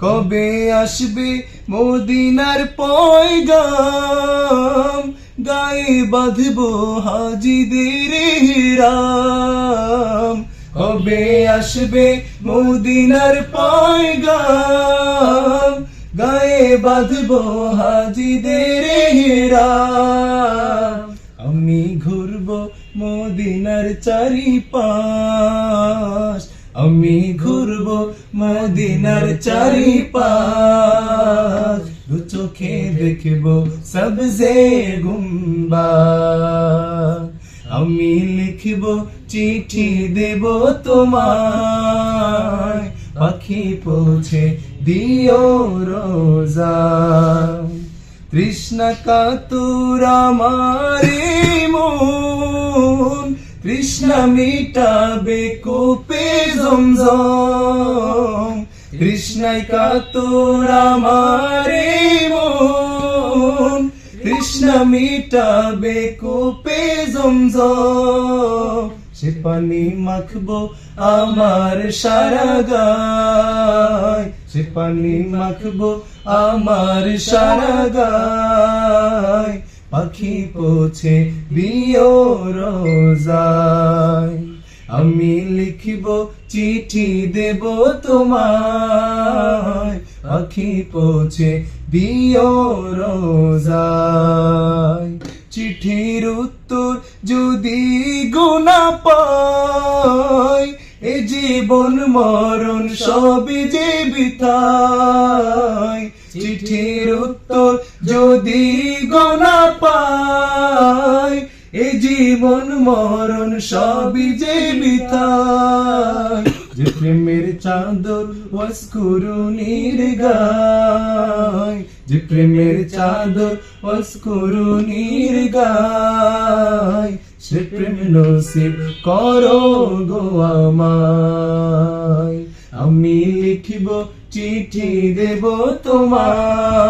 কবে আসবে মদিনার পয়গাম? গায়ে বাঁধব হাজিদের রাম। কবে আসবে মদিনার পয়গাম? গায়ে বাঁধব হাজিদের রাম। আমি ঘুরব মদিনার চারিপাশ। আমি ঘুরব মদিনার চারিপাশ। দু চোখে দেখব সবজে গুম্বা আমি লিখব, চিঠি দেব তোমায়। পাখি পৌঁছে দিও রোজা। তৃষ্ণা কাতুর আমারে মন তৃষ্ণা মিটাবে কোপে জমজম। তৃষ্ণায় কাতুর আমারে মন। তৃষ্ণা মিটাবে কোপে জমজম। সে পানি মাখবো আমার সারা গায়। সে পানি মাখবো আমার সারা গায়। পাখি পৌঁছে দিও রোজায়। আমি লিখিব, চিঠি দেব তোমায়। পাখি দিও রোজায়। চিঠির উত্তর যদি গুনা পাই, এ জীবন মরণ সবই যে বিতাই চিঠির জীবন, মরণ সবই যে বিতাই যে প্রেমের চাদর ওয়াসকুরুনির গায় যে প্রেমের চাদর ওয়াসকুরুনির গায় সে প্রেম নসিব করো গো আমায়। আমি লিখিব, চিঠি দেব তোমায়।